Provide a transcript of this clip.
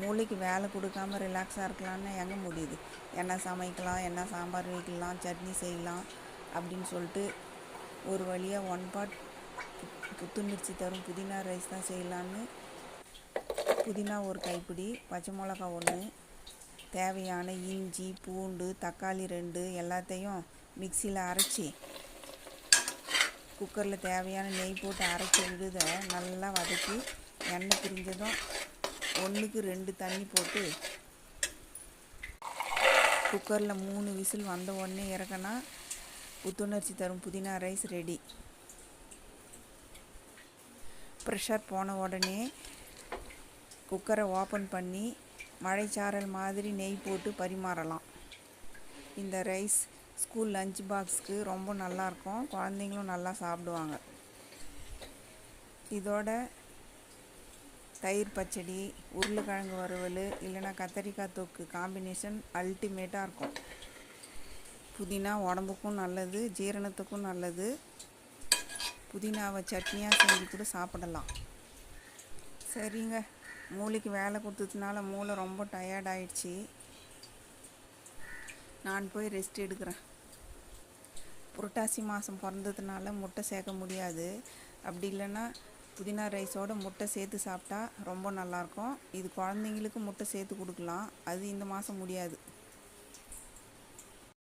மூளைக்கு வேலை கொடுக்காம ரிலாக்ஸாக இருக்கலாம்னு எங்கே முடியுது? என்ன சமைக்கலாம் என்ன சாம்பார் வைக்கலாம் சட்னி செய்யலாம் அப்படின்னு சொல்லிட்டு ஒரு வழியாக ஒன் பாட் புத்துணர்ச்சி தரும். புதினா ரைஸ் தான் செய்யலான்னு புதினா ஒரு கைப்பிடி பச்சை மிளகா ஒன்று தேவையான இஞ்சி பூண்டு தக்காளி ரெண்டு எல்லாத்தையும் மிக்சியில் அரைச்சி குக்கரில் தேவையான நெய் போட்டு அரைச்சி விடுத நல்லா வதக்கி எண்ணெய் பிரிஞ்சதும் ஒன்றுக்கு ரெண்டு தண்ணி போட்டு குக்கரில் மூணு விசில் வந்த உடனே இறக்கினா புத்துணர்ச்சி தரும். புதினா ரைஸ் ரெடி. ப்ரெஷர் போன உடனே குக்கரை ஓப்பன் பண்ணி மழைச்சாரல் மாதிரி நெய் போட்டு பரிமாறலாம். இந்த ரைஸ் ஸ்கூல் லஞ்ச் பாக்ஸ்க்கு ரொம்ப நல்லாயிருக்கும் குழந்தைங்களும் நல்லா சாப்பிடுவாங்க. இதோட தயிர் பச்சடி உருளைக்கிழங்கு வறுவல் இல்லைன்னா கத்தரிக்காய் தொக்கு காம்பினேஷன் அல்டிமேட்டாக இருக்கும். புதினா உடம்புக்கும் நல்லது ஜீரணத்துக்கும் நல்லது. புதினாவை சட்னியாக செஞ்சு கூட சாப்பிடலாம். சரிங்க. மூளைக்கு வேலை கொடுத்ததுனால மூளை ரொம்ப டயர்ட் ஆயிடுச்சு. நான் போய் ரெஸ்ட் எடுக்கிறேன். புரட்டாசி மாதம் பிறந்ததுனால முட்டை சேர்க்க முடியாது. அப்படி இல்லைன்னா புதினா ரைஸோட முட்டை சேர்த்து சாப்பிட்டா ரொம்ப நல்லாயிருக்கும். இது குழந்தைங்களுக்கு முட்டை சேர்த்து கொடுக்கலாம். அது இந்த மாதம் முடியாது.